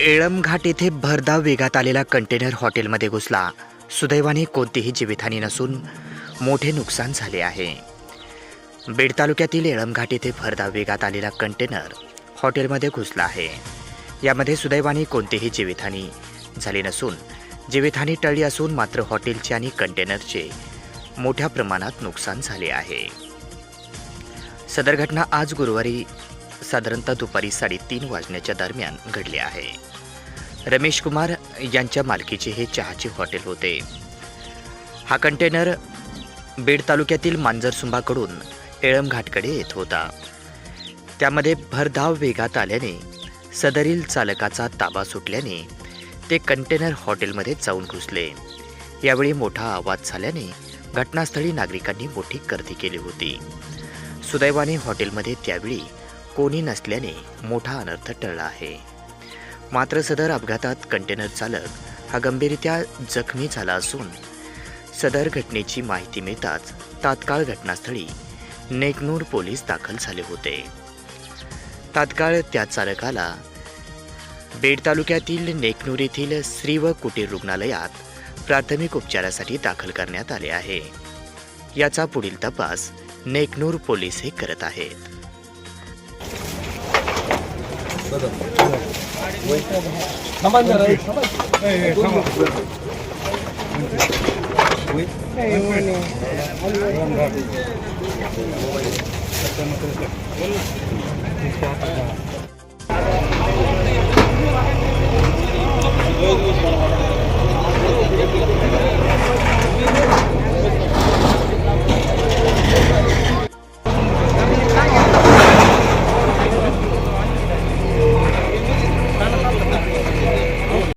एळमघाट येथे भरधाव वेगात आलेला कंटेनर हॉटेलमध्ये घुसला. सुदैवाने कोणतीही जीवितहानी नसून मोठे नुकसान झाले आहे. बीड तालुक्यातील एळमघाट येथे भरधाव वेगात आलेला कंटेनर हॉटेलमध्ये घुसला आहे. यामध्ये सुदैवाने कोणतीही जीवितहानी झाली नसून जीवितहानी टळली असून मात्र हॉटेलचे आणि कंटेनरचे मोठ्या प्रमाणात नुकसान झाले आहे. सदर घटना आज गुरुवारी साधारणतः दुपारी साडेतीन वाजण्याच्या दरम्यान घडले आहे. रमेश कुमार यांच्या मालकीचे हे चहाचे हॉटेल होते. हा कंटेनर बीड तालुक्यातील मांजरसुंभाकडून एळमघाटकडे येत होता. त्यामध्ये भरधाव वेगात आल्याने सदरील चालकाचा ताबा सुटल्याने ते कंटेनर हॉटेलमध्ये जाऊन घुसले. यावेळी मोठा आवाज झाल्याने घटनास्थळी नागरिकांनी मोठी गर्दी केली होती. सुदैवाने हॉटेलमध्ये त्यावेळी कोणी नसल्याने मोठा अनर्थ टळला आहे. मात्र सदर अपघातात कंटेनर चालक हा गंभीररित्या जखमी झाला असून सदर घटनेची माहिती मिळताच तात्काळ घटनास्थळी नेकनूर पोलीस दाखल झाले होते. तात्काळ त्या चालकाला बेड तालुक्यातील नेकनूर येथील श्री व कुटीर रुग्णालयात प्राथमिक उपचारासाठी दाखल करण्यात आले आहे. याचा पुढील तपास नेकनूर पोलीस हे करत आहेत. 가만히 가라. 예, 예, 가만. 감사합니다.